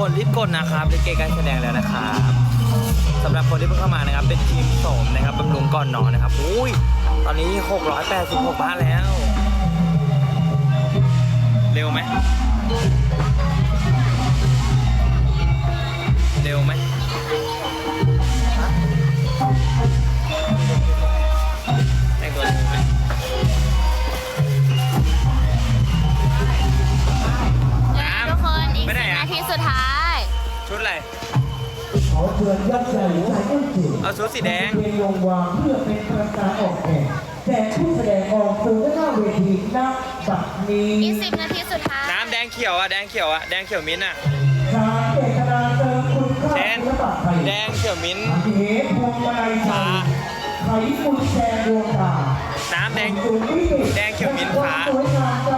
กดนะครับลิเกใกล้แสดงแล้วนะครับสำหรับคนที่เพิ่งเข้ามานะครับ เป็นทีมโสมนะครับบำรุงก่อนนอนนะครับอุ้ยตอนนี้ 686บาทแล้ว เร็วไหม ชุดอะไร ขอเชิญยักษ์ใหญ่ใจเอ็นจีเอาชุดสีแดงเพลงวงวางเพื่อเป็นประการออกแข่งแจกผู้แสดงออกสู่หน้าเวทีณบัดนี้อีกสิบนาทีสุดท้ายน้ำแดงเขียวอะ แดงเขียวอะ แดงเขียวมิ้นท์อะสารเจตนาเติมคุณค่าเชนศิลปะไทยแดงเขียวมิ้นท์อันเหตุพวงมาลัยใจไขมุนแชร์ดวงตาน้ำแดงสู่วิถีแดงเขียวมิ้นท์ฟ้า สวยงาม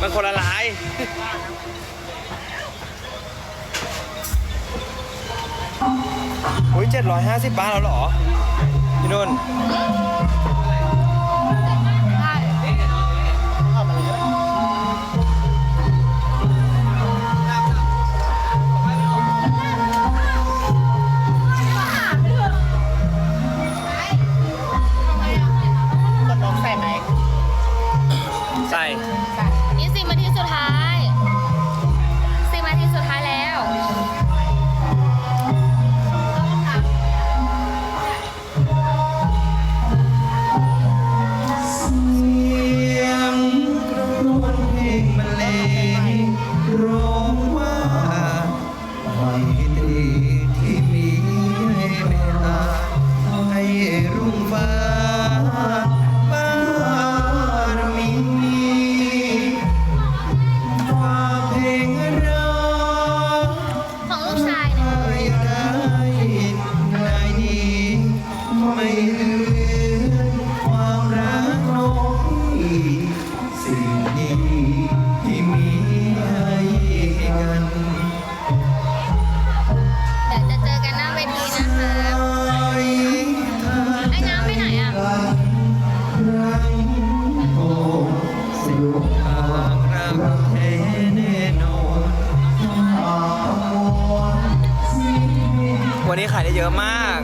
มันคนละลาย อุ้ยเจ็ดร้อยห้าสิบบาทแล้วเหรอ ความรักน้อยสิ่งดีที่มีให้กัน เดี๋ยวจะเจอกันหน้าเวทีนะคะไอ้น้ำไปไหนอะครั้งโอ้สุขทางรักแท้แน่นอนอาวรณ์สิ้นวันนี้ขายได้เยอะมาก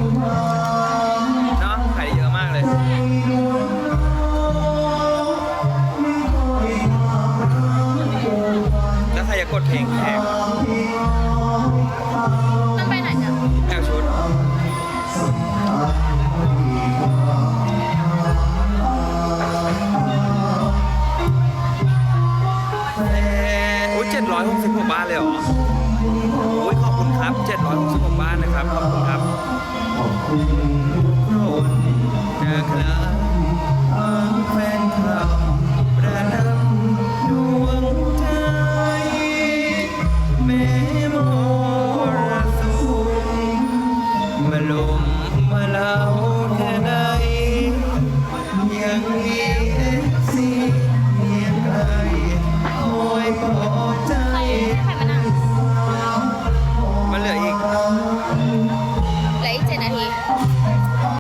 ดเพลงแขกไปไหนจ๊ะแอบชุดโอ้ยเจ็ดร้อยหกสิบหกบาทเลยเหรอ โอ้ยขอบคุณครับเจ็ดร้อยหกสิบหกบ้านนะครับ ขอบคุณครับ